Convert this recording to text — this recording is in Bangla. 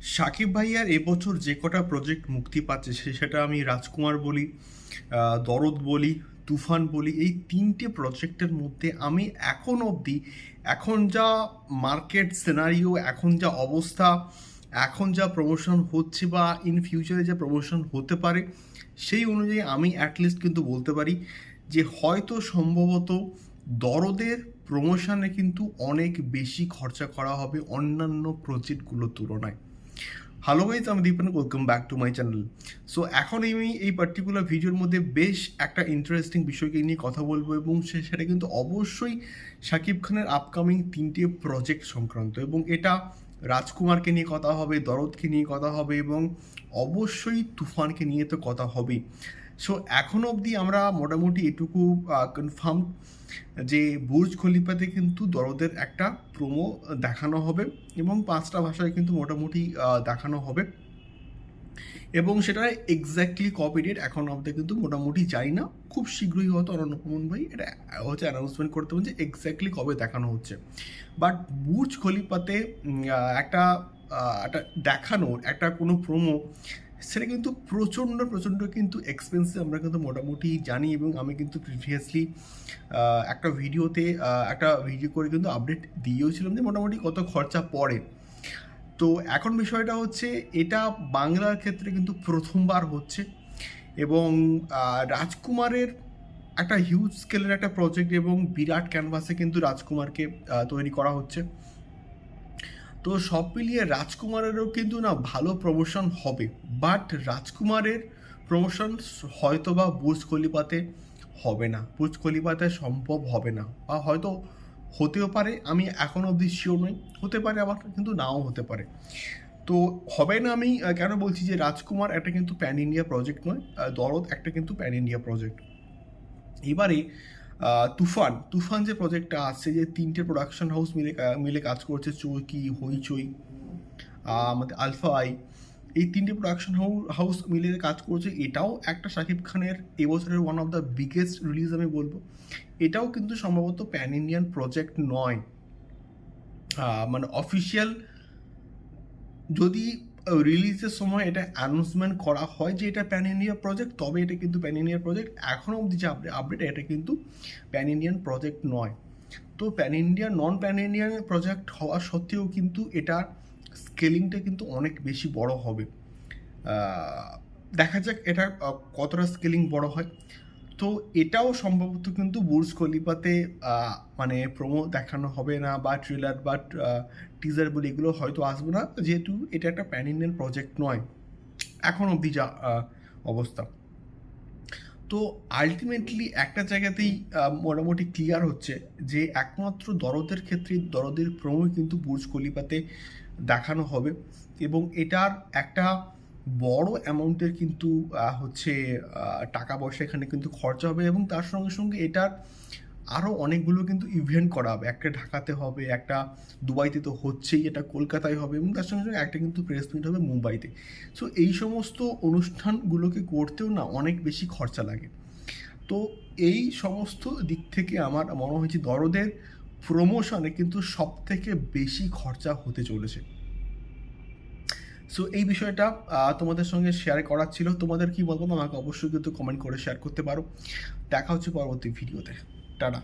সাকিব ভাইয়ার এবছর যে কটা প্রজেক্ট মুক্তি পাচ্ছে সে সেটা আমি রাজকুমার বলি দরদ বলি, তুফান বলি, এই তিনটে প্রজেক্টের মধ্যে আমি এখন অবধি, এখন যা মার্কেট সিনারিও এখন যা অবস্থা, এখন যা প্রমোশন হচ্ছে বা ইন ফিউচারে যা প্রমোশন হতে পারে, সেই অনুযায়ী আমি অ্যাটলিস্ট কিন্তু বলতে পারি যে হয়তো সম্ভবত দরদের প্রমোশনে কিন্তু অনেক বেশি খরচা করা হবে অন্যান্য প্রজেক্টগুলোর তুলনায়। হ্যালো গাইজ আমি Dipan welcome back to my channel so এখন আমি এই পার্টিকুলার ভিডিওর মধ্যে বেশ একটা ইন্টারেস্টিং বিষয়কে নিয়ে কথা বলব এবং সেটা কিন্তু অবশ্যই শাকিব খানের আপকামিং তিনটে প্রজেক্ট সংক্রান্ত এবং এটা রাজকুমারকে নিয়ে কথা হবে, দরদকে নিয়ে কথা হবে এবং অবশ্যই তুফানকে নিয়ে তো কথা হবেই। সো এখন অবধি আমরা মোটামুটি এটুকু কনফার্ম যে বুর্জ খলিফাতে কিন্তু দরদের একটা প্রোমো দেখানো হবে এবং পাঁচটা ভাষায় কিন্তু মোটামুটি দেখানো হবে। এবং সেটা এক্স্যাক্টলি কপি ডেট এখন অবধি কিন্তু মোটামুটি জানি না। খুব শীঘ্রই হয়তো অনন্যপমন ভাই এটা হচ্ছে অ্যানাউন্সমেন্ট করতে হবে যে এক্স্যাক্টলি কবে দেখানো হচ্ছে। বাট বুর্জ খলিফাতে একটা একটা দেখানোর, একটা কোনো প্রোমো সেটা কিন্তু প্রচণ্ড প্রচণ্ড কিন্তু এক্সপেন্সিভ আমরা কিন্তু মোটামুটি জানি এবং আমি কিন্তু প্রিভিয়াসলি একটা ভিডিওতে একটা ভিডিও করে কিন্তু আপডেট দিয়েওছিলাম যে মোটামুটি কত খরচা পড়ে। তো এখন বিষয়টা হচ্ছে, এটা বাংলার ক্ষেত্রে কিন্তু প্রথমবার হচ্ছে এবং রাজকুমারের একটা হিউজ স্কেলের একটা প্রজেক্ট এবং বিরাট ক্যানভাসে কিন্তু রাজকুমারকে তৈরি করা হচ্ছে। তো সব মিলিয়ে রাজকুমারেরও কিন্তু না ভালো প্রমোশন হবে। বাট রাজকুমারের প্রমোশন হয়তো বা বুর্জ খলিফাতে হবে না। বুর্জ খলিফাতে সম্ভব হবে না। বা হয়তো হতেও পারে, আমি এখন অবধি শিওর নই। হতে পারে আবার, কিন্তু নাও হতে পারে। তো হবে না আমি কেন বলছি যে রাজকুমার একটা কিন্তু প্যান ইন্ডিয়া প্রজেক্ট নয় দরদ একটা কিন্তু প্যান ইন্ডিয়া প্রজেক্ট এবারে তুফান তুফান যে প্রজেক্টটা আসছে, যে তিনটে প্রোডাকশন হাউস মিলে মিলে কাজ করছে চৌকি হইচই আমাদের আলফা আই, এই তিনটে প্রোডাকশন হাউস মিলে কাজ করছে, এটাও একটা শাকিব খানের এবছরের one of the biggest release আমি বলব। এটাও কিন্তু সম্ভবত প্যান ইন্ডিয়ান প্রজেক্ট নয়। মানে অফিসিয়াল যদি রিলিজের সময় এটা অ্যানাউন্সমেন্ট করা হয় যে এটা প্যান ইন্ডিয়া প্রজেক্ট তবে এটা কিন্তু প্যান ইন্ডিয়ান প্রজেক্ট এখনও অবধি যে আপডেট এটা কিন্তু প্যান ইন্ডিয়ান প্রজেক্ট নয়। তো pan Indian non pan Indian project হওয়া সত্ত্বেও কিন্তু এটার স্কেলিংটা কিন্তু অনেক বেশি বড় হবে। দেখা যাক এটা কতটা স্কেলিং বড় হয়। তো এটাও সম্ভবত কিন্তু বুর্জ খলিফাতে মানে প্রোমো দেখানো হবে না বা ট্রেলার বা টিজার বলে এগুলো হয়তো আসবে না। যেহেতু এটা একটা প্যান ইন্ডিয়ান প্রজেক্ট নয়। এখন অবধি যা অবস্থা। তো আলটিমেটলি একটা জায়গাতেই মোটামুটি ক্লিয়ার হচ্ছে যে একমাত্র দরদের ক্ষেত্রে দরদের প্রোমো কিন্তু বুর্জ খলিফাতে দেখানো হবে। এবং এটার একটা বড় অ্যামাউন্টের কিন্তু হচ্ছে টাকা পয়সা এখানে কিন্তু খরচা হবে এবং তার সঙ্গে সঙ্গে এটার আরও অনেকগুলো কিন্তু ইভেন্ট করা হবে। একটা ঢাকাতে হবে, একটা দুবাইতে তো হচ্ছেই এটা কলকাতায় হবে এবং তার সঙ্গে সঙ্গে একটা কিন্তু প্রেস মিট হবে মুম্বাইতে। সো এই সমস্ত অনুষ্ঠানগুলোকে করতেও না অনেক বেশি খরচা লাগে। তো, এই সমস্ত দিক থেকে আমার মনে হয়েছে দরদের প্রমোশনে কিন্তু সব থেকে বেশি খরচা হতে চলেছে। সো এই বিষয়টা তোমাদের সঙ্গে শেয়ার করার ছিল। তোমাদের কি বলব? আমাকে অবশ্যই কিন্তু কমেন্ট করে শেয়ার করতে পারো। দেখা হচ্ছে পরবর্তী ভিডিওতে টাটা